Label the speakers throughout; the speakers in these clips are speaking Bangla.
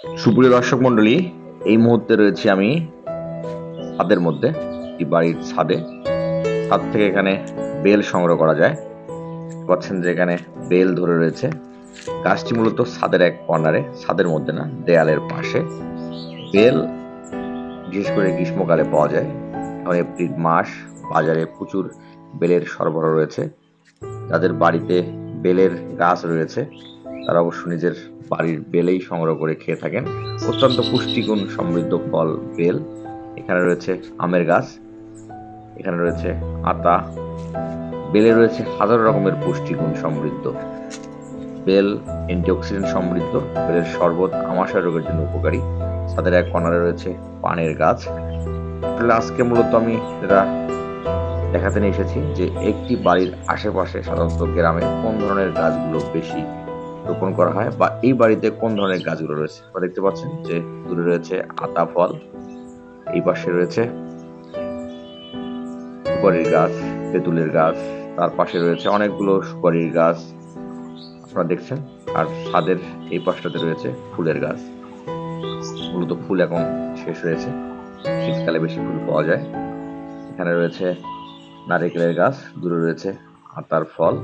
Speaker 1: সুপ্রিয় দর্শক মন্ডলী এই মুহূর্তে রয়েছি আমি ছাদের মধ্যে একটি বাড়ির ছাদে। ছাদ থেকে এখানে বেল সংগ্রহ করা যায়। পাচ্ছেন যে এখানে বেল ধরে রয়েছে। গাছটি মূলত ছাদের এক কর্নারে ছাদের মধ্যে না, দেয়ালের পাশে। বেল বিশেষ করে গ্রীষ্মকালে পাওয়া যায়। এখন এপ্রিল মাস, বাজারে প্রচুর বেলের সরবরাহ রয়েছে। যাদের বাড়িতে বেলের গাছ রয়েছে তারা অবশ্য নিজের বাড়ির বেলেই সংগ্রহ করে খেয়ে থাকেন। অত্যন্ত পুষ্টিগুণ সমৃদ্ধ ফল বেল। এখানে রয়েছে আমের গাছ, এখানে রয়েছে আতা। বেলে রয়েছে হাজার রকমের পুষ্টিগুণ সমৃদ্ধ। বেল অ্যান্টিঅক্সিডেন্ট সমৃদ্ধ। বেলের শরবত আমাশয় রোগের জন্য উপকারী। তাদের এক কর্নারে রয়েছে পানের গাছ। আসলে আজকে মূলত আমি যেটা দেখাতে নিয়ে এসেছি যে একটি বাড়ির আশেপাশে সাধারণত গ্রামে কোন ধরনের গাছগুলো বেশি রোপণ করা হয় বা এই বাড়িতে কোন ধরনের গাছগুলো রয়েছে? আপনারা দেখতে পাচ্ছেন যে দূরে রয়েছে আতা ফল, এই পাশে রয়েছে সুপারির গাছ, তেঁতুলের গাছ, তার পাশে রয়েছে অনেকগুলো সুপারির গাছ, আপনারা দেখছেন, আর ছাদের এই পাশটাতে রয়েছে ফুলের গাছ। মূলত ফুল এখন শেষ হয়েছে, শীতকালে বেশি ফুল পাওয়া যায়। এখানে রয়েছে নারিকেলের গাছ, দূরে রয়েছে আতার ফল।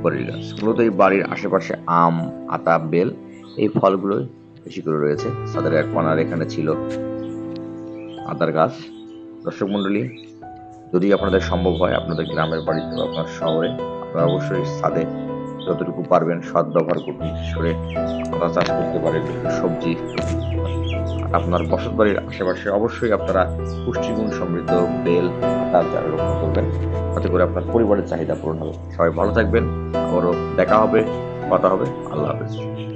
Speaker 1: সুপারির গাছ। মূলত এই বাড়ির আশেপাশে আম, আতা, বেল এই ফলগুলোই বেশি করে রয়েছে। তাদের এক কর্নার এখানে ছিল আদার গাছ। দর্শক মন্ডলী যদি আপনাদের সম্ভব হয় আপনাদের গ্রামের বাড়িতে বা আপনার শহরে, আপনারা অবশ্যই ছাদে যতটুকু পারবেন সদ ব্যবহার করুন করে আদা চাষ করতে পারেন সবজি। আপনার বসত বাড়ির আশেপাশে অবশ্যই আপনারা পুষ্টিগুণ সমৃদ্ধ বেল আদার চারা রোপণ করবেন। তাতে করে আপনার পরিবারের চাহিদা পূরণ হবে। সবাই ভালো থাকবেন। আবারও দেখা হবে, কথা হবে। আল্লাহ হাফেজ।